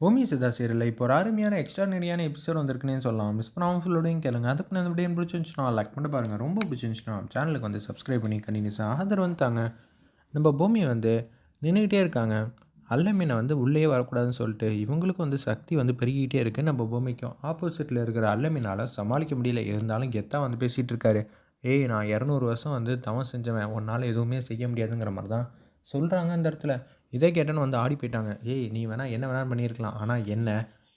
பூமி சிதா சீரியலில் இப்போ ஒரு அருமையான எக்ஸ்ட்ரானரியான எபிசோட் வந்திருக்குன்னு சொல்லலாம். மிஸ் பண்ணாமல் ஃபுல்லோடையும் கேளுங்க. அதுக்கு நான் வீடியோ பிடிச்சிருந்துச்சுன்னா லைக் பண்ணி பாருங்கள் ரொம்ப பிடிச்சிருந்துச்சுன்னா சேனலுக்கு வந்து சப்ஸ்கிரைப் பண்ணி கண்டினியூஸாக ஆதரவு வந்துட்டாங்க நம்ம பூமி வந்து நின்றுக்கிட்டே இருக்காங்க. அல்ல மீனை வந்து உள்ளே வரக்கூடாதுன்னு சொல்லிட்டு இவங்களுக்கும் வந்து சக்தி வந்து பெருகிக்கிட்டே இருக்குது நம்ம பூமிக்கும் ஆப்போசிட்டில் இருக்கிற அல்ல மீனால் சமாளிக்க முடியல. இருந்தாலும் கெத்தாக வந்து பேசிகிட்டு இருக்காரு. ஏய் நான் இரநூறு வருஷம் வந்து தவம் செஞ்சவன். உன்னால் எதுவுமே செய்ய முடியாதுங்கிற மாதிரி தான் சொல்கிறாங்க அந்த இடத்துல. இதை கேட்டேன்னு வந்து ஆடி போயிட்டாங்க. ஏய் நீ வேணால் என்ன வேணாலும் பண்ணியிருக்கலாம். ஆனால் என்ன?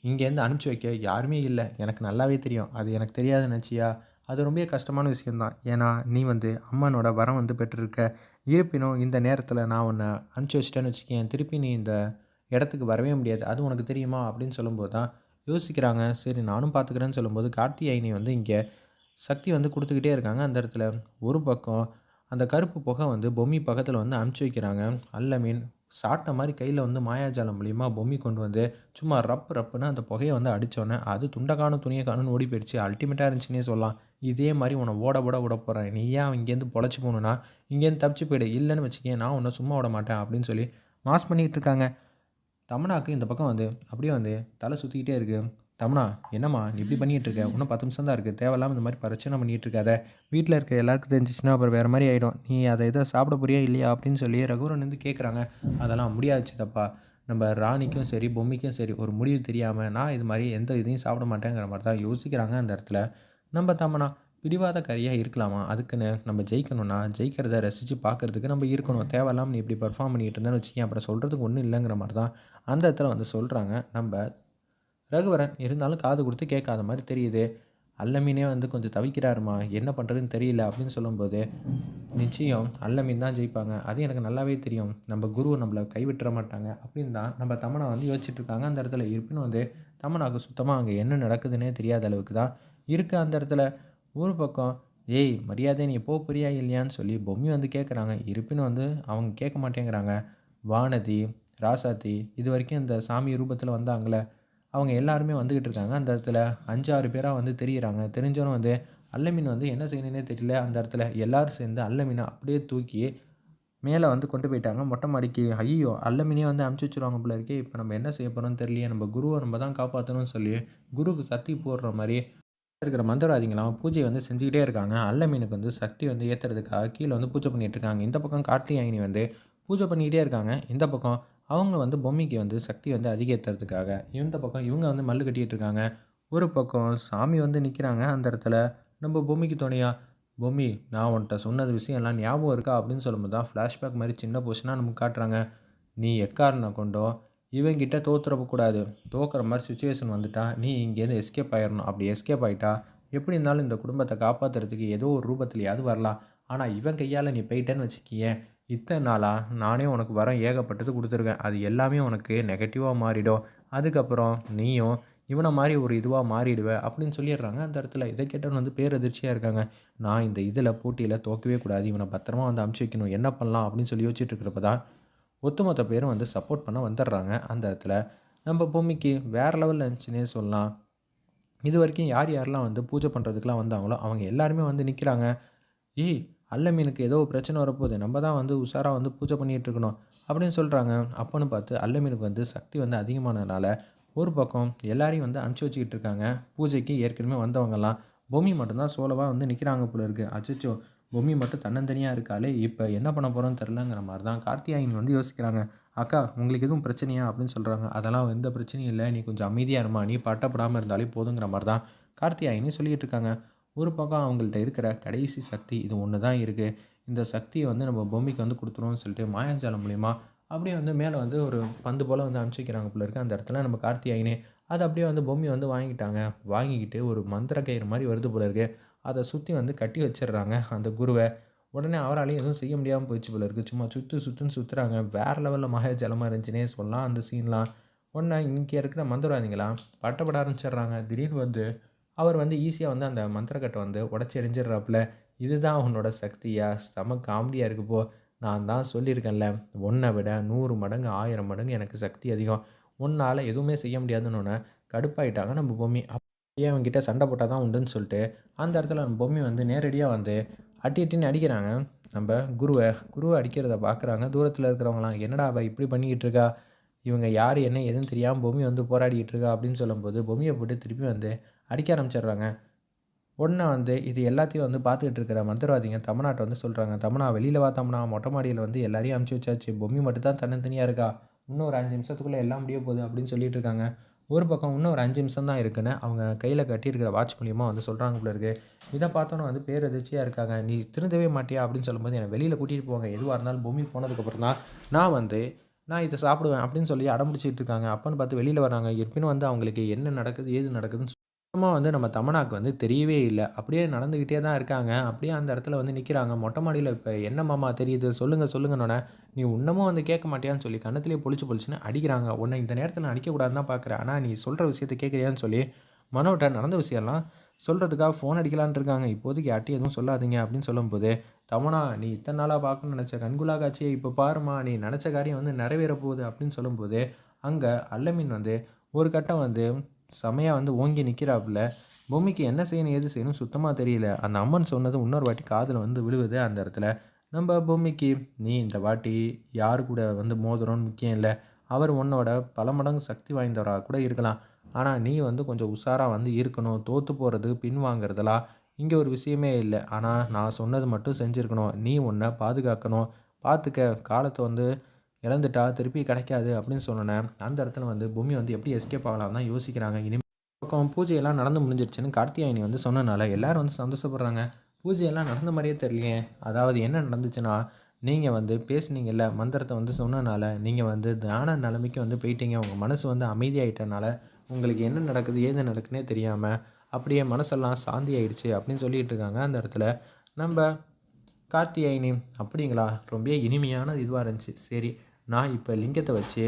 இங்கேருந்து அனுப்பிச்சி வைக்க யாருமே இல்லை. எனக்கு நல்லாவே தெரியும். அது எனக்கு தெரியாது நினச்சியா? அது ரொம்ப கஷ்டமான விஷயந்தான் ஏன்னா நீ வந்து அம்மனோட வரம் வந்து பெற்றிருக்க. இருப்பினும் இந்த நேரத்தில் நான் உன்னை அனுப்பிச்சி வச்சிட்டேன்னு வச்சுக்கேன். திருப்பி நீ இந்த இடத்துக்கு வரவே முடியாது. அது உனக்கு தெரியுமா? அப்படின்னு சொல்லும்போது தான் யோசிக்கிறாங்க. சரி நானும் பார்த்துக்கிறேன்னு சொல்லும்போது கார்த்தியாயினி வந்து இங்கே சக்தி வந்து கொடுத்துக்கிட்டே இருக்காங்க அந்த இடத்துல. ஒரு பக்கம் அந்த கருப்பு புகை வந்து பொம்மி பக்கத்தில் வந்து அமுச்சு வைக்கிறாங்க. அல்ல மீன் சாட்டை மாதிரி கையில் வந்து மாயாஜாலம் மூலிமா பொம்மி கொண்டு வந்து சும்மா ரப்பு ரப்புன்னு அந்த புகையை வந்து அடித்தோன்னே அது துண்டக்கான துணியை காணும்னு ஓடி போயிடுச்சு. அல்டிமேட்டாக இருந்துச்சுன்னே சொல்லலாம். இதே மாதிரி உன்னை ஓட ஓட விட போகிறேன் நீ ஏன் இங்கேருந்து பொழைச்சி போகணுன்னா இங்கேருந்து தப்பிச்சு போயிடு. இல்லைன்னு வச்சுக்கேன் நான் உன்னை சும்மா விட மாட்டேன் அப்படின்னு சொல்லி மாஸ் பண்ணிகிட்டு இருக்காங்க. தமனாக்கு இந்த பக்கம் வந்து அப்படியே வந்து தலை சுற்றிக்கிட்டே இருக்குது தமனா என்னம்மா நீ இப்படி பண்ணிகிட்டு இருக்க இன்னும் பத்து நிமிஷம் தான் இருக்குது தேவையில்லாமல் இந்த மாதிரி பிரச்சனை பண்ணிகிட்டு இருக்காத வீட்டில் இருக்க எல்லாருக்கும் தெரிஞ்சிச்சுன்னா அப்புறம் வேறு மாதிரி ஆகிடும் நீ அதை எதோ சாப்பிட போறியா இல்லையா அப்படின்னு சொல்லி ரகுவரன் வந்து கேட்குறாங்க அதெல்லாம் முடியாது தப்பா. நம்ம ராணிக்கும் சரி பொம்மிக்கும் சரி ஒரு முடிவு தெரியாமல் நான் இது மாதிரி எந்த இதையும் சாப்பிட மாட்டேங்கிற மாதிரி தான் யோசிக்கிறாங்க அந்த இடத்துல. நம்ம தமனா பிடிவாத கரியாக இருக்கலாமா? அதுக்குன்னு நம்ம ஜெயிக்கணும்னா ஜெயிக்கிறத ரசித்து பார்க்குறதுக்கு நம்ம இருக்கணும். தேவையில்லாமல் நீ இப்படி பர்ஃபார்ம் பண்ணிகிட்டு இருந்தேன்னு வச்சுக்கேன் அப்புறம் சொல்கிறதுக்கு ஒன்றும் இல்லைங்கிற மாதிரி தான் அந்த இடத்துல வந்து சொல்கிறாங்க நம்ம ரகுவரன் இருந்தாலும் காது கொடுத்து கேட்காத மாதிரி தெரியுது. அல்லமீனே வந்து கொஞ்சம் தவிக்கிறாருமா? என்ன பண்ணுறதுன்னு தெரியல அப்படின்னு சொல்லும்போது நிச்சயம் அல்லமீன் தான் ஜெயிப்பாங்க. அது எனக்கு நல்லாவே தெரியும். நம்ம குரு நம்மளை கைவிட்டுற மாட்டாங்க. அப்படின்னு தான் நம்ம தமனா வந்து யோசிச்சுட்ருக்காங்க அந்த இடத்துல. இருப்பினும் வந்து தமனாவுக்கு சுத்தமாக அங்கே என்ன நடக்குதுன்னே தெரியாத அளவுக்கு தான் இருக்குது அந்த இடத்துல. ஒரு பக்கம் ஏய் மரியாதை நீ போ புரியா இல்லையான்னு சொல்லி பொம்மி வந்து கேட்குறாங்க இருப்பினும் வந்து அவங்க கேட்க மாட்டேங்கிறாங்க. வானதி ராசாத்தி இது வரைக்கும் இந்த சாமி ரூபத்தில் வந்தாங்களே அவங்க எல்லாருமே வந்துக்கிட்டு இருக்காங்க. அந்த இடத்துல அஞ்சு ஆறு பேராக வந்து தெரியிறாங்க. தெரிஞ்சவனும் வந்து அல்லமீன் வந்து என்ன செய்யணுன்னே தெரியல. அந்த இடத்துல எல்லோரும் சேர்ந்து அல்லமீனை அப்படியே தூக்கி மேலே வந்து கொண்டு போயிட்டாங்க. மொட்டை மாடிக்கு ஐயோ அல்லமினே வந்து அமுச்சு வச்சுருவாங்க போல இருக்கே. இப்போ நம்ம என்ன செய்ய போகிறோம்னு தெரியலையே. நம்ம குருவை நம்ம தான் காப்பாற்றணும்னு சொல்லி குருக்கு சக்தி போடுற மாதிரி இருக்கிற மந்திரவாதிங்களாம் பூஜை வந்து செஞ்சுக்கிட்டே இருக்காங்க. அல்லமீனுக்கு வந்து சக்தி வந்து ஏற்றுறதுக்காக கீழே வந்து பூஜை பண்ணிகிட்டு இருக்காங்க. இந்த பக்கம் கார்த்திகாயினி வந்து பூஜை பண்ணிக்கிட்டே இருக்காங்க. இந்த பக்கம் அவங்க வந்து பொம்மைக்கு வந்து சக்தி வந்து அதிகரித்துறதுக்காக இந்த பக்கம் இவங்க வந்து மல்லு கட்டிகிட்டு இருக்காங்க ஒரு பக்கம் சாமி வந்து நிற்கிறாங்க அந்த இடத்துல. நம்ம பொம்மைக்கு துணையா? பொம்மி நான் உன்கிட்ட சொன்னது விஷயம் எல்லாம் ஞாபகம் இருக்கா? அப்படின்னு சொல்லும்போது தான் ஃப்ளாஷ்பேக் மாதிரி சின்ன போர்ஷனாக நமக்கு காட்டுறாங்க. நீ எக்காரனை கொண்டோ? இவங்கிட்ட தோற்றுறப்பக்கூடாது தோக்கிற மாதிரி சுச்சுவேஷன் வந்துட்டா நீ இங்கேருந்து எஸ்கேப் ஆயிடணும் அப்படி எஸ்கேப் ஆகிட்டா எப்படி இருந்தாலும் இந்த குடும்பத்தை காப்பாற்றுறதுக்கு ஏதோ ஒரு ரூபத்துலையாவது வரலாம். ஆனால் இவன் கையால் நீ போயிட்டேன்னு வச்சுக்கியேன். இத்தனை நாளாக நானே உனக்கு வரம் ஏகப்பட்டது கொடுத்துருக்கேன். அது எல்லாமே உனக்கு நெகட்டிவாக மாறிடும். அதுக்கப்புறம் நீயும் இவனை மாதிரி ஒரு இதுவாக மாறிடுவ அப்படின்னு சொல்லிடுறாங்க. அந்த இடத்துல இதை கேட்டவன் வந்து பேரதிர்ச்சியாக இருக்காங்க. நான் இந்த இதில் போட்டியில் தோக்கவே கூடாது. இவனை பத்திரமா வந்து அமுச்சு வைக்கணும். என்ன பண்ணலாம் அப்படின்னு சொல்லி யோசிச்சுட்டு இருக்கிறப்ப தான் ஒத்துமொத்த பேரும் வந்து சப்போர்ட் பண்ண வந்துடுறாங்க. அந்த இடத்துல நம்ம பூமிக்கு வேறு லெவலில் இருந்துச்சுன்னே சொல்லலாம். இது வரைக்கும் யார் யாரெல்லாம் வந்து பூஜை பண்ணுறதுக்கெலாம் வந்தாங்களோ அவங்க எல்லாருமே வந்து நிற்கிறாங்க ஏய் அல்ல மீனுக்கு ஏதோ பிரச்சனை வரப்போகுது. நம்ம தான் வந்து உஷாராக வந்து பூஜை பண்ணிகிட்டு இருக்கணும் அப்படின்னு சொல்கிறாங்க அப்போன்னு பார்த்து அல்ல மீனுக்கு வந்து சக்தி வந்து அதிகமானதுனால ஒரு பக்கம் எல்லாரையும் வந்து அனுப்பிச்சி வச்சுக்கிட்டு இருக்காங்க. பூஜைக்கு ஏற்கனவே வந்தவங்கலாம் பொம்மி மட்டும்தான் சோலவாக வந்து நிற்கிறாங்க போல இருக்குது அச்சோ பொம்மி மட்டும் தன்னந்தனியாக இருக்காலே இப்போ என்ன பண்ண போகிறோன்னு தெரிலங்கிற மாதிரி தான் கார்த்தியாயின் வந்து யோசிக்கிறாங்க. அக்கா உங்களுக்கு எதுவும் பிரச்சனையா அப்படின்னு சொல்கிறாங்க அதெல்லாம் எந்த பிரச்சனையும் இல்லை. நீ கொஞ்சம் அமைதியாக இருமா. நீ பட்டப்படாமல் இருந்தாலே போதுங்கிற மாதிரி தான் கார்த்தியாயினி சொல்லிகிட்டு இருக்காங்க. ஒரு பக்கம் அவங்கள்ட்ட இருக்கிற கடைசி சக்தி இது ஒன்று தான் இருக்குது இந்த சக்தியை வந்து நம்ம பொம்மைக்கு வந்து கொடுத்துருவோம்னு சொல்லிட்டு மாயாஜாலம் மூலிமா அப்படியே வந்து மேலே வந்து ஒரு பந்து போல் வந்து அனுப்பிச்சிக்கிறாங்க போல இருக்குது அந்த இடத்துல நம்ம கார்த்தியாயினே அதை அப்படியே வந்து பொம்மி வந்து வாங்கிட்டாங்க. வாங்கிக்கிட்டு ஒரு மந்திர கயிறு மாதிரி வருது போல இருக்குது அதை சுற்றி வந்து கட்டி வச்சிடுறாங்க அந்த குருவை. உடனே அவராலையும் எதுவும் செய்ய முடியாமல் போயிடுச்சு போல இருக்குது சும்மா சுற்று சுற்றுன்னு சுற்றுறாங்க வேறு லெவலில் மகாஜலமாக இருந்துச்சுன்னே சொல்லலாம் அந்த சீன்லாம் ஒன்று இங்கே இருக்கிற மந்திரவாதிங்களாம் பட்டப்பட ஆரம்பிச்சிடுறாங்க. திடீர்னு வந்து அவர் வந்து ஈஸியாக வந்து அந்த மந்திரக்கட்டை வந்து உடச்சி எரிஞ்சிடுறாப்புல. இதுதான் உன்னோட சக்தியா? செம காமெடியாக இருக்குப்போ நான் தான் சொல்லியிருக்கேன்ல ஒன்றை விட நூறு மடங்கு ஆயிரம் மடங்கு எனக்கு சக்தி அதிகம். உன்னால் எதுவுமே செய்ய முடியாதுன்னு கடுப்பாயிட்டாங்க நம்ம பொம்மி. அப்படியே அவங்ககிட்ட சண்டை போட்டால் தான் உண்டுன்னு சொல்லிட்டு அந்த இடத்துல நம்ம பொம்மி வந்து நேரடியாக வந்து அட்டி அட்டின்னு அடிக்கிறாங்க. நம்ம குருவை குருவை அடிக்கிறத பார்க்குறாங்க தூரத்தில் இருக்கிறவங்களாம் என்னடா அவள் இப்படி பண்ணிக்கிட்டு இருக்கா? இவங்க யார் என்ன எதுன்னு தெரியாமல் பொம்மி வந்து போராடிக்கிட்டு இருக்கா? அப்படின்னு சொல்லும்போது பொம்மியை போட்டு திருப்பி வந்து அடிக்க ஆரம்பிச்சிடுறாங்க. உடனே வந்து இது எல்லாத்தையும் வந்து பார்த்துக்கிட்டு இருக்கிற மந்திரவாதிங்க தமிழ்நாட்டை வந்து சொல்கிறாங்க தமிழா வெளியில் வா தமிழா மொட்டை மாடியில் வந்து எல்லாரையும் அமுச்சு வச்சாச்சு. பொம்மி மட்டும் தான் தனித்தனியாக இருக்கா? இன்னும் ஒரு அஞ்சு நிமிஷத்துக்குள்ளே எல்லாம் முடிய போகுது அப்படின்னு சொல்லிட்டு இருக்காங்க. ஒரு பக்கம் இன்னும் ஒரு அஞ்சு நிமிஷம் தான் இருக்குன்னு அவங்க கையில் கட்டியிருக்கிற வாட்ச் மூலியமாக வந்து சொல்கிறாங்க போல இருக்கு. இதை பார்த்தோன்னே வந்து பேர் எதிர்ச்சியாக இருக்காங்க. நீ திருந்தவே மாட்டியா அப்படின்னு சொல்லும்போது என்னை வெளியில் கூட்டிகிட்டு போவாங்க எதுவாக இருந்தாலும் பொம்மி போனதுக்கப்புறம் தான் நான் வந்து நான் இதை சாப்பிடுவேன் அப்படின்னு சொல்லி அடம் இருக்காங்க. அப்போன்னு பார்த்து வெளியில் வராங்க இருப்பினும் வந்து அவங்களுக்கு என்ன நடக்குது ஏது நடக்குதுன்னு சுத்தமா வந்து நம்ம தமனாக்கு வந்து தெரியவே இல்லை. அப்படியே நடந்துக்கிட்டே தான் இருக்காங்க. அப்படியே அந்த இடத்துல வந்து நிற்கிறாங்க மொட்டை மாடியில் இப்போ என்ன மாமா தெரியுது? சொல்லுங்கள் சொல்லுங்கன்னொன்னே நீ இன்னமும் வந்து கேட்க மாட்டியான்னு சொல்லி கன்னத்திலே பொழிச்சு பொழிச்சுன்னு அடிக்கிறாங்க. உன்னை இந்த நேரத்தில் நான் அடிக்கக்கூடாதுன்னு தான் பார்க்குறேன் ஆனால் நீ சொல்கிற விஷயத்த கேட்குறியான்னு சொல்லி மனோட்ட நடந்த விஷயம்லாம் சொல்கிறதுக்காக ஃபோன் அடிக்கலான்ட்டு இருக்காங்க. இப்போதைக்கு யார்ட்டையும் எதுவும் சொல்லாதீங்க. அப்படின்னு சொல்லும்போது தமனா நீ இத்தனை நாளாக பார்க்கணும்னு நினச்ச கண்குலா காட்சியை இப்போ பாருமா நீ நினச்ச காரியம் வந்து நிறைவேற போகுது. அப்படின்னு சொல்லும்போது அங்கே அல்லமீன் வந்து ஒரு கட்டம் வந்து செமையாக வந்து ஓங்கி நிற்கிறாப்புல பொம்மிக்கு என்ன செய்யணும் எது செய்யணும் சுத்தமாக தெரியல. அந்த அம்மன் சொன்னது இன்னொரு வாட்டி காதில் வந்து விழுவுது அந்த இடத்துல. நம்ம பொம்மிக்கு நீ இந்த வாட்டி யார் கூட வந்து மோதுறோன்னு முக்கியம் இல்லை. அவர் உன்னோட பல மடங்கு சக்தி வாய்ந்தவராக கூட இருக்கலாம். ஆனால் நீ வந்து கொஞ்சம் உஷாராக வந்து இருக்கணும். தோற்று போகிறது பின் வாங்குறதெல்லாம் இங்கே ஒரு விஷயமே இல்லை. ஆனால் நான் சொன்னது மட்டும் செஞ்சுருக்கணும். நீ உன்னை பாதுகாக்கணும். பார்த்துக்க காலத்தை வந்து இழந்துட்டா திருப்பி கிடைக்காது அப்படின்னு சொன்னேன் அந்த இடத்துல வந்து பூமி வந்து எப்படி எஸ்கேப் ஆகலாம் தான் யோசிக்கிறாங்க. இனிமேல் பக்கம் பூஜையெல்லாம் நடந்து முடிஞ்சிருச்சுன்னு கார்த்தியாயினி வந்து சொன்னனால எல்லாரும் வந்து சந்தோஷப்படுறாங்க. பூஜையெல்லாம் நடந்த மாதிரியே தெரியலையே. அதாவது என்ன நடந்துச்சுன்னா நீங்கள் வந்து பேசுனீங்கல்ல மந்திரத்தை வந்து சொன்னனால நீங்கள் வந்து தியான நிலைமைக்கு வந்து போயிட்டீங்க. உங்கள் மனசு வந்து அமைதியாயிட்டனால உங்களுக்கு என்ன நடக்குது ஏது நடக்குன்னே தெரியாமல் அப்படியே மனசெல்லாம் சாந்தி ஆயிடுச்சு அப்படின்னு சொல்லிட்டு இருக்காங்க அந்த இடத்துல. நம்ம கார்த்தியாயினி அப்படிங்களா? ரொம்ப இனிமையான இதுவாக இருந்துச்சு. சரி நான் இப்போ லிங்கத்தை வச்சு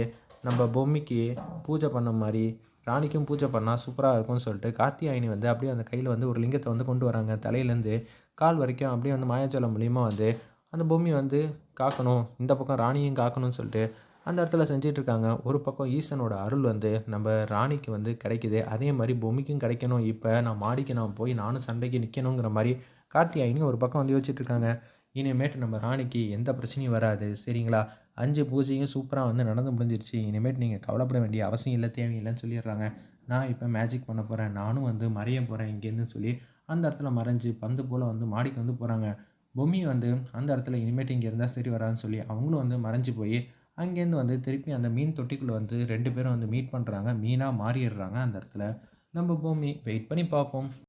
நம்ம பொம்மிக்கு பூஜை பண்ண மாதிரி ராணிக்கும் பூஜை பண்ணால் சூப்பராக இருக்கும்னு சொல்லிட்டு கார்த்தியாயினி வந்து அப்படியே அந்த கையில் வந்து ஒரு லிங்கத்தை வந்து கொண்டு வராங்க. தலையிலேருந்து கால் வரைக்கும் அப்படியே வந்து மாயாஜலம் மூலியமாக வந்து அந்த பொம்மி வந்து காக்கணும் இந்த பக்கம் ராணியும் காக்கணும்னு சொல்லிட்டு அந்த இடத்துல செஞ்சிட்ருக்காங்க ஒரு பக்கம் ஈசனோட அருள் வந்து நம்ம ராணிக்கு வந்து கிடைக்குது. அதே மாதிரி பொம்மிக்கும் கிடைக்கணும். இப்போ நான் மாடிக்கு நான் போய் நானும் சண்டைக்கு நிற்கணுங்கிற மாதிரி கார்த்தியாயினி ஒரு பக்கம் வந்து யோசிச்சுட்ருக்காங்க இனிமேட்டு நம்ம ராணிக்கு எந்த பிரச்சனையும் வராது. சரிங்களா? அஞ்சு பூஜையும் சூப்பராக வந்து நடந்து முடிஞ்சிருச்சு. இனிமேட்டு நீங்கள் கவலைப்பட வேண்டிய அவசியம் இல்லை தேவையில்லைன்னு சொல்லிடுறாங்க. நான் இப்போ மேஜிக் பண்ண போகிறேன் நானும் வந்து மறைய போகிறேன் இங்கேருந்து சொல்லி அந்த இடத்துல மறைஞ்சு பந்து போல் வந்து மாடிக்கு வந்து போகிறாங்க பொம்மி வந்து அந்த இடத்துல இனிமேட்டு இங்கே இருந்தால் சரி வரான்னு சொல்லி அவங்களும் வந்து மறைஞ்சு போய் அங்கேருந்து வந்து திருப்பி அந்த மீன் தொட்டிக்குள்ளே வந்து ரெண்டு பேரும் வந்து மீட் பண்ணுறாங்க மீனாக மாறிடுறாங்க அந்த இடத்துல. நம்ம பூமி வெயிட் பண்ணி பார்ப்போம்.